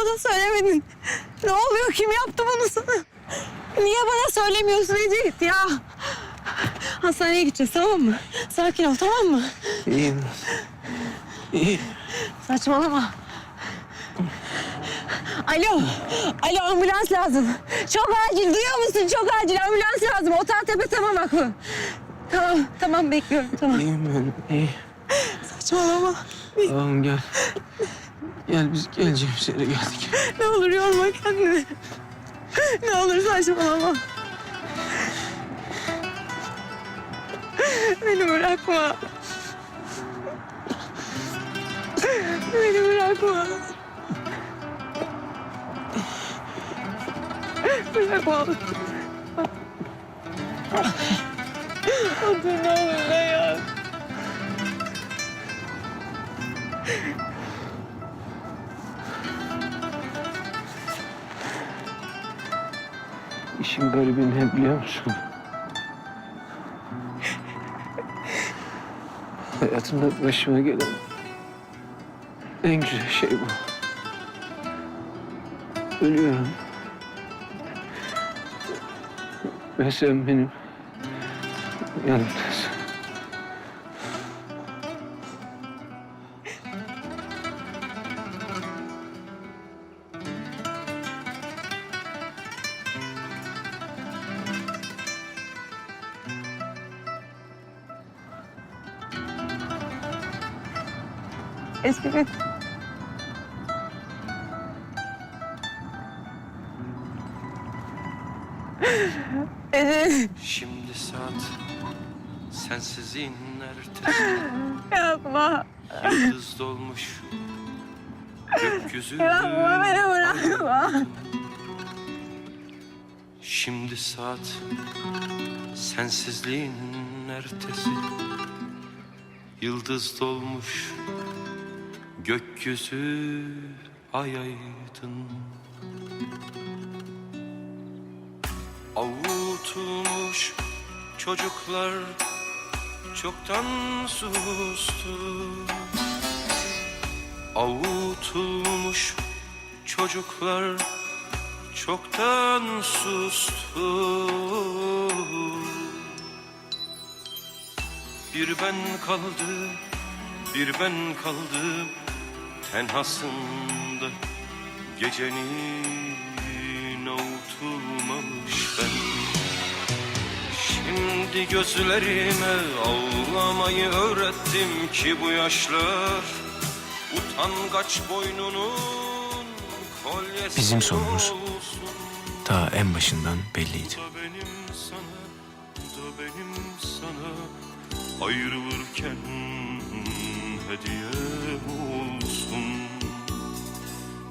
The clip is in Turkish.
bana söylemedin? Ne oluyor? Kim yaptı bunu sana? Niye bana söylemiyorsun Ecevit ya? Hastaneye gideceğiz tamam mı? Sakin ol tamam mı? İyiyim. İyi. Saçmalama. Alo. Alo ambulans lazım. Çok acil duyuyor musun? Çok acil ambulans lazım. Otel tepe tamam aklı. Tamam tamam bekliyorum tamam. İyiyim ben. İyi. Saçmalama. Tamam gel. Gel biz geleceğimiz yere geldik. Ne olur yorma kendini. Ne olur saçmalama. Beni bırakma. Beni bırakma. Bırakma. Otur ne olur dayan. İşin garibi ne biliyor musun? Hayatımda başıma gelen en güzel şey bu. Ölüyorum. Ve sen benim yanımdasın. Eski bir... Şimdi saat sensizliğin ertesi yapma. Yıldız dolmuş. Gökyüzü Yapma beni bırakma. Şimdi saat sensizliğin ertesi. Yıldız dolmuş gökyüzü ay aydın. Avutulmuş çocuklar çoktan sustu. Avutulmuş çocuklar çoktan sustu. Bir ben kaldı, bir ben kaldım tenhasında Gecenin avutulmamış ben Şimdi gözlerime ağlamayı öğrettim ki bu yaşlar Utangaç boynunun kolyesi Bizim sonumuz. Ta en başından belliydi. Da benim sana, da benim sana ayrılırken hediye Muslim